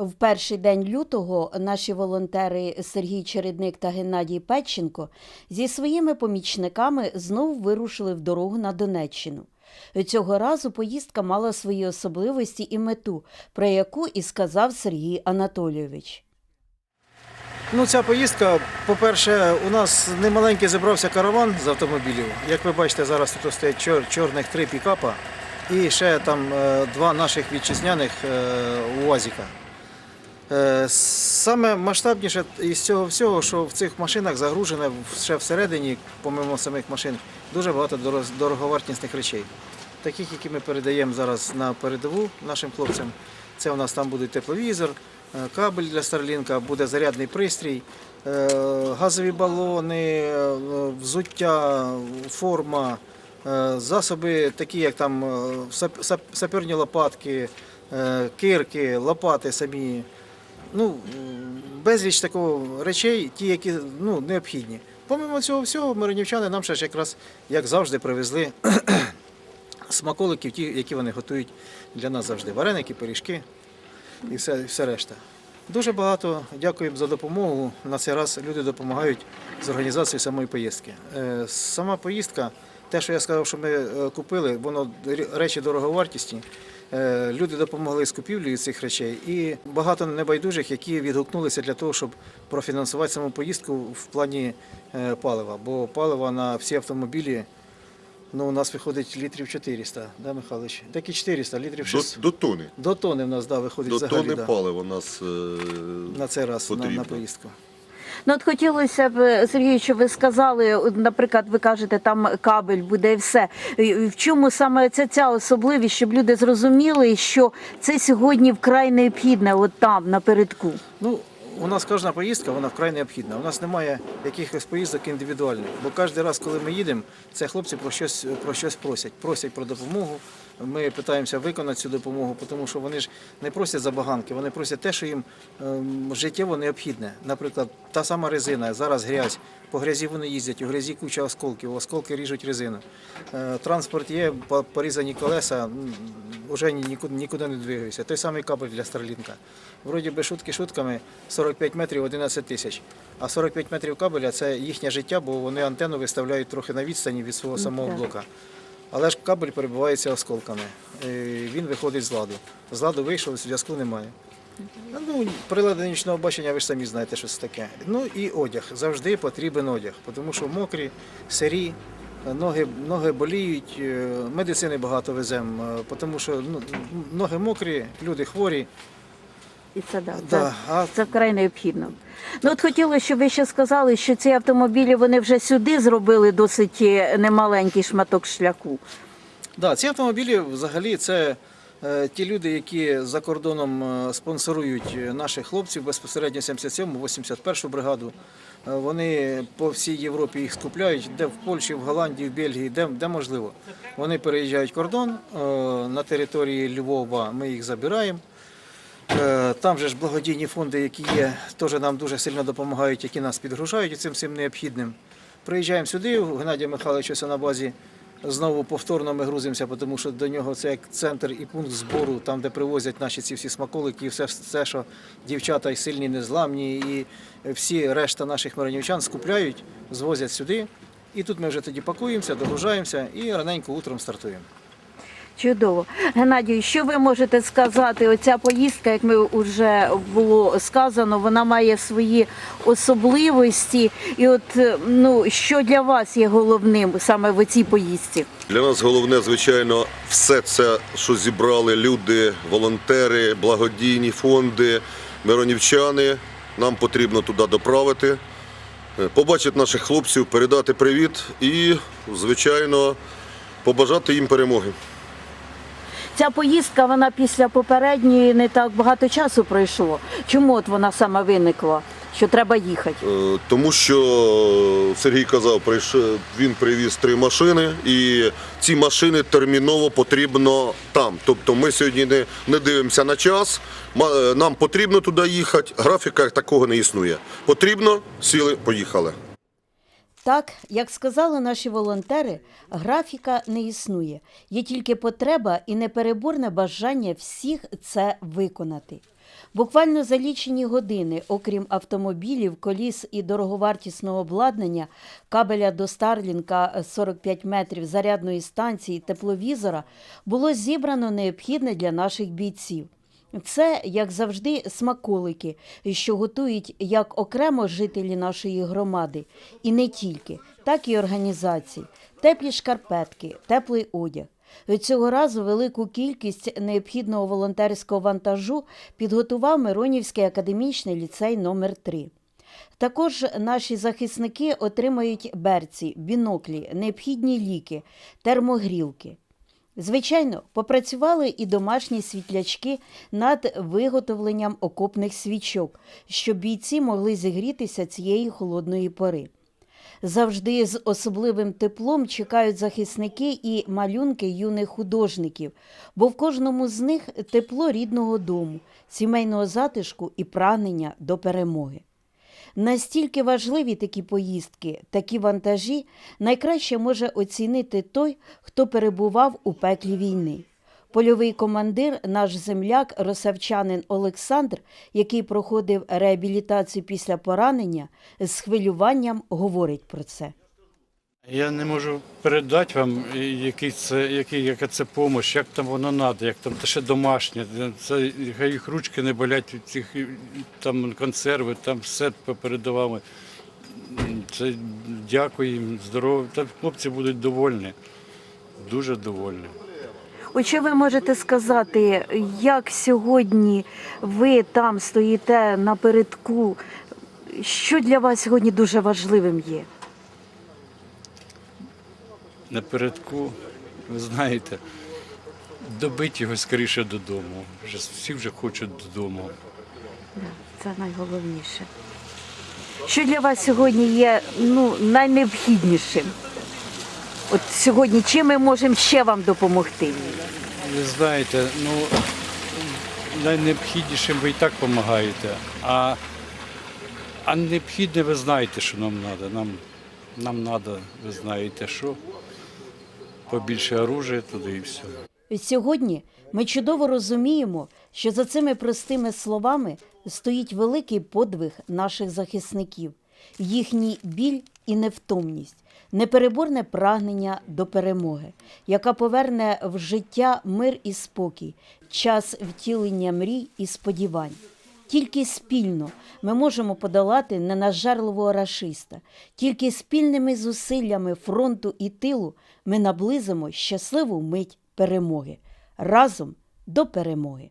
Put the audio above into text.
В перший день лютого наші волонтери Сергій Чередник та Геннадій Петченко зі своїми помічниками знову вирушили в дорогу на Донеччину. Цього разу поїздка мала свої особливості і мету, про яку і сказав Сергій Анатолійович. Ну, ця поїздка, по-перше, у нас немаленький зібрався караван з автомобілів. Як ви бачите, зараз тут стоять чор- чорних три пікапа і ще там е, два наших вітчизняних е, УАЗіка. Е, Саме масштабніше із цього всього, що в цих машинах загружено ще всередині, помимо самих машин, дуже багато дороговартісних речей. Таких, які ми передаємо зараз на передову нашим хлопцям. Це у нас там буде тепловізор, е, кабель для Старлінка, буде зарядний пристрій, е, газові балони, взуття, форма, засоби, такі як там сап- сап- саперні лопатки, кирки, лопати самі. Ну, безліч такого речей, ті, які ну, необхідні. Помимо цього всього, миронівчани нам ще ж якраз, як завжди, привезли смаколиків, ті, які вони готують для нас завжди. Вареники, пиріжки і все, все решта. Дуже багато дякуємо за допомогу. На цей раз люди допомагають з організацією самої поїздки. Е, Сама поїздка, те, що я сказав, що ми е, купили, воно речі дороговартісні. Е, Люди допомогли з купівлею цих речей і багато небайдужих, які відгукнулися для того, щоб профінансувати саму поїздку в плані е, палива. Бо палива на всі автомобілі ну, у нас виходить літрів 400, да, Михайлович? Так і 400, літрів До, 600. до тони. До тони в нас да, виходить До взагалі тони да, палива нас е, на цей раз на, на поїздку. Ну, от хотілося б, Сергій, що ви сказали, наприклад, ви кажете, там кабель буде і все. В чому саме ця, ця особливість, щоб люди зрозуміли, що це сьогодні вкрай необхідне, от там, напередку. Ну, у нас кожна поїздка вона вкрай необхідна. У нас немає якихось поїздок індивідуальних. Бо кожен раз, коли ми їдемо, це хлопці про щось, про щось просять. Просять про допомогу. Ми питаємося виконати цю допомогу, тому що вони ж не просять забаганки, вони просять те, що їм ем, життєво необхідне. Наприклад, та сама резина, зараз грязь. По грязі вони їздять, у грязі куча осколків, осколки ріжуть резину. Е, Транспорт є, порізані колеса, вже нікуди, не двигаюся. Той самий кабель для Старлінка. Вроді би шутки шутками 45 метрів 11 тисяч. А 45 метрів кабеля це їхнє життя, бо вони антенну виставляють трохи на відстані від свого самого так. блока. Але ж кабель перебувається осколками. Він виходить з ладу. З ладу вийшов, зв'язку немає. Ну, прилади нічного бачення, ви ж самі знаєте, що це таке. Ну і одяг. Завжди потрібен одяг, тому що мокрі, сирі, ноги, ноги боліють, е, медицини багато веземо, е, тому що ну, ноги мокрі, люди хворі. І це да, Да, це, а- це вкрай необхідно. Ну от хотілося, щоб ви ще сказали, що ці автомобілі вони вже сюди зробили досить е, немаленький шматок шляху. Да, ці автомобілі взагалі це е, ті люди, які за кордоном е, спонсорують е, наших хлопців безпосередньо 77-му, 81-шу бригаду. Е, Вони по всій Європі їх скупляють, де в Польщі, в Голландії, в Бельгії, де, де можливо. Вони переїжджають кордон е, на території Львова, ми їх забираємо. Е, Там же ж благодійні фонди, які є, теж нам дуже сильно допомагають, які нас підгружають цим всім необхідним. Приїжджаємо сюди, у Геннадія Михайловича на базі. Знову повторно ми грузимося, тому що до нього це як центр і пункт збору, там, де привозять наші ці всі смаколики, і все, все що дівчата і сильні, незламні, і всі решта наших миронівчан скупляють, звозять сюди. І тут ми вже тоді пакуємося, догружаємося і раненько утром стартуємо. Чудово. Геннадію, що ви можете сказати? Оця поїздка, як ми вже було сказано, вона має свої особливості. І от е, ну що для вас є головним саме в цій поїздці? Для нас головне, звичайно, все це, що зібрали люди, волонтери, благодійні фонди, миронівчани. Нам потрібно туди доправити, е, побачити наших хлопців, передати привіт і, звичайно, побажати їм перемоги. Ця поїздка, вона після попередньої не так багато часу пройшло. Чому от вона саме виникла? Що треба їхати? Е, Тому що Сергій казав, прийш- він привіз три машини, і ці машини терміново потрібно там. Тобто ми сьогодні не, не дивимося на час. е, Нам потрібно туди їхати. Графіка такого не існує. Потрібно, сіли, поїхали. Так, як сказали наші волонтери, графіка не існує. Є тільки потреба і непереборне бажання всіх це виконати. Буквально за лічені години, окрім автомобілів, коліс і дороговартісного обладнання, кабеля до Старлінка 45 метрів, зарядної станції, тепловізора, було зібрано необхідне для наших бійців. Це, як завжди, смаколики, що готують як окремо жителі нашої громади, і не тільки, так і організації, теплі шкарпетки, теплий одяг. Цього разу велику кількість необхідного волонтерського вантажу підготував Миронівський академічний ліцей номер 3 Також наші захисники отримають берці, біноклі, необхідні ліки, термогрілки. Звичайно, попрацювали і домашні світлячки над виготовленням окопних свічок, щоб бійці могли зігрітися цієї холодної пори. Завжди з особливим теплом чекають захисники і малюнки юних художників, бо в кожному з них тепло рідного дому, сімейного затишку і прагнення до перемоги. Настільки важливі такі поїздки, такі вантажі найкраще може оцінити той, хто перебував у пеклі війни. Польовий командир, наш земляк, росавчанин Олександр, який проходив реабілітацію після поранення, з хвилюванням говорить про це. Я не можу передати вам, який це, який, яка це допомога, як там воно треба, як там те ще домашнє. Це хай їх ручки не болять цих там консерви, там все попередавали. Це дякую їм, здорово. Та хлопці будуть довольні, дуже довольні. От що ви можете сказати, як сьогодні ви там стоїте напередку? Що для вас сьогодні дуже важливим є? Напередку, ви знаєте, добити його скоріше додому. Вже всі вже хочуть додому. Це найголовніше. Що для вас сьогодні є ну, найнеобхіднішим? От сьогодні чим ми можемо ще вам допомогти? Ви знаєте, ну найнеобхіднішим ви і так допомагаєте, а, а необхідне ви знаєте, що нам треба. Нам, нам треба, ви знаєте, що побільше оружия туди і все. Сьогодні ми чудово розуміємо, що за цими простими словами стоїть великий подвиг наших захисників, їхній біль і невтомність, непереборне прагнення до перемоги, яка поверне в життя мир і спокій, час втілення мрій і сподівань. Тільки спільно ми можемо подолати ненажерливого рашиста. Тільки спільними зусиллями фронту і тилу ми наблизимо щасливу мить перемоги. Разом до перемоги.